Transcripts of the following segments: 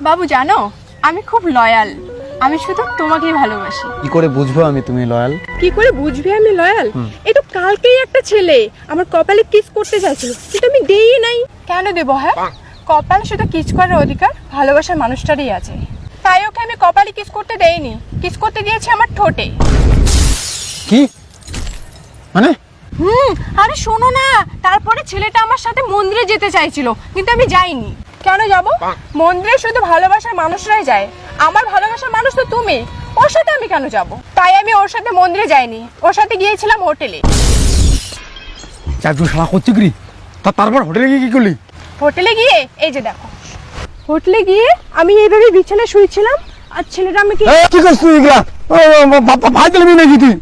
বাবু জানো আমি খুব লয়াল আমি শুধু তোমাকেই ভালোবাসি। কি করে বুঝব আমি তুমি লয়াল কি করে বুঝবি আমি লয়াল এই তো কালকেই একটা ছেলে আমার কপালে কিস করতে চাইছিল কিন্তু আমি দেই নাই। কেন দেবো হ্যাঁ? কপালে শুধু কিস করার অধিকার ভালোবাসার মানুষটারই আছে। তাই ওকে আমি কপালে কিস করতে দেইনি। কিস করতে দিয়েছি আমার ঠোঁটে। কি? মানে? হুম আরে শোনো না। তারপরে ছেলেটা আমার সাথে মন্দিরে যেতে চাইছিল কিন্তু আমি যাইনি। কেন যাব? মন্দিরে শুধু ভালোবাসার মানুষরাই যায়। আমার ভালোবাসার মানুষ তো তুমি। ওর সাথে আমি কেন যাব? তাই আমি ওর সাথে মন্দিরে যাইনি। ওর সাথে গিয়েছিলাম হোটেলে। চাকরি শালা করছি কি তা তারপর হোটেলে গিয়ে কি করলি? হোটেলে গিয়ে? এই যে দেখো। হোটেলে গিয়ে আমি এইভাবে বিছানায় শুয়েছিলাম আর ছেলেটা আমাকে এই, কি করছিস তুই এগুলা ভাই দিলি নাকি তুই।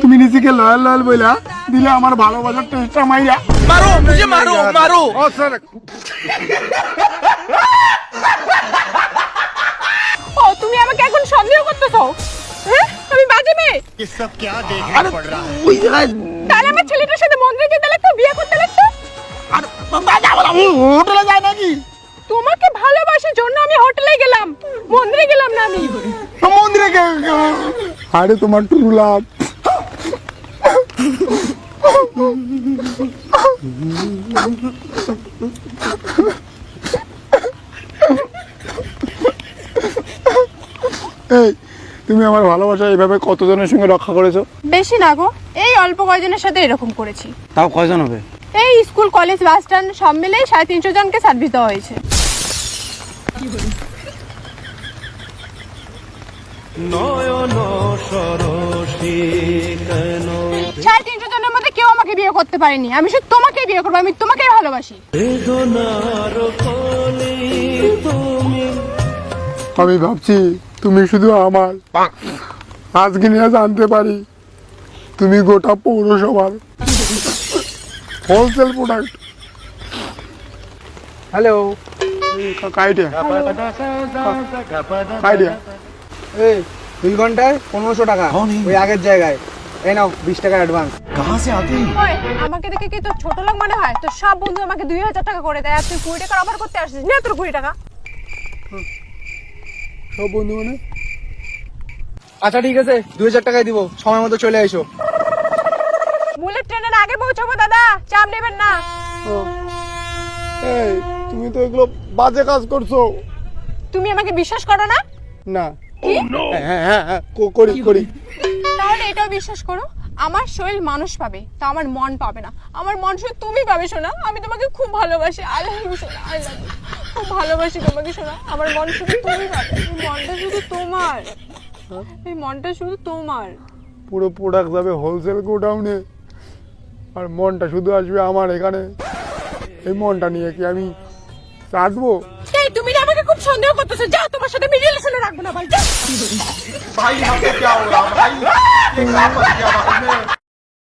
তুমি নিজেকে লয়াল লয়াল বইলা দিলে আমার ভালোবাসার টেস্টটা মাইরা मारो मुझे मारो मारो ও তুমি আমাকে এখন সন্দেহ করতেছো হ্যাঁ আমি বাজে মেয়ে ये सब क्या देखना पड़ रहा है ওই জায়গায় তাহলে আমার ছেলেটার সাথে মন্দিরে যেতে লাগতো বিয়ে করতে লাগতো আর হোটেলে যায় নাকি তোমাকে ভালোবাসার জন্য আমি হোটেলে গেলাম। মন্দিরে গেলাম না আমি। মন্দিরে আরে তোমার টুরু লাভ এই তুমি আমার ভালোবাসা এইভাবে কতজনের সঙ্গে রক্ষা করেছ? বেশি না গো এই অল্প কয়জনের সাথে এরকম করেছি। তাও কয়জন হবে? এই স্কুল কলেজ বাস স্ট্যান্ড সব মিলে সাড়ে তিনশো জনকে সার্ভিস দেওয়া হয়েছে। সাড়ে তিনশো জনের মধ্যে কেউ আমাকে বিয়ে করতে পারেনি। আমি শুধু তোমাকেই বিয়ে করব আমি তোমাকেই ভালোবাসি। আমি ভাবছি তুমি শুধু আমার। আজকে নিয়ে জানতে পারি তুমি গোটা পৌরসভার হোলসেল প্রোডাক্ট হ্যালো। এই দুই ঘন্টায় পনেরোশো টাকা ওই আগের জায়গায়। এই নাও বিশ টাকার অ্যাডভান্স ওই, আমাকে দেখে কি তোর ছোট লোক মনে হয়? তোর সব বন্ধু আমাকে দুই হাজার টাকা করে দেয় আর তুই কুড়ি টাকা অফার করতে আসছিস নে তোর কুড়ি টাকা। সব বন্ধু মানে? আচ্ছা ঠিক আছে দুই হাজার টাকায় দিব। সময় মতো চলে এসো বুলেট ট্রেনের আগে পৌঁছাবো দাদা। চাপ নেবেন না। ও, এই তুমি তো এগুলো বাজে কাজ করছ। তুমি আমাকে বিশ্বাস করো না? না। হ্যাঁ হ্যাঁ হ্যাঁ হ্যাঁ কো- করি করি। তাহলে এটাও বিশ্বাস করো আমার শরীর মানুষ পাবে তা আমার মন পাবে না। আমার মন শুধু তুমি পাবে শোনা আমি তোমাকে খুব ভালোবাসি আই লাভ ইউ শোনা আই লাভ ইউ খুব ভালোবাসি তোমাকে শোনা আমার মন শুধু তুমি পাবে মনটা শুধু তোমার। এই মনটা শুধু তোমার। পুরো প্রোডাক্ট যাবে হোলসেল গোডাউনে আর মনটা শুধু আসবে আমার এখানে। এই মনটা নিয়ে কি আমি রাখব? এই তুমি আমাকে খুব সন্দেহ করতেছো। যাও তোমার সাথে আমি রাখব না ভাই ভাই হাতে যাও ভাই।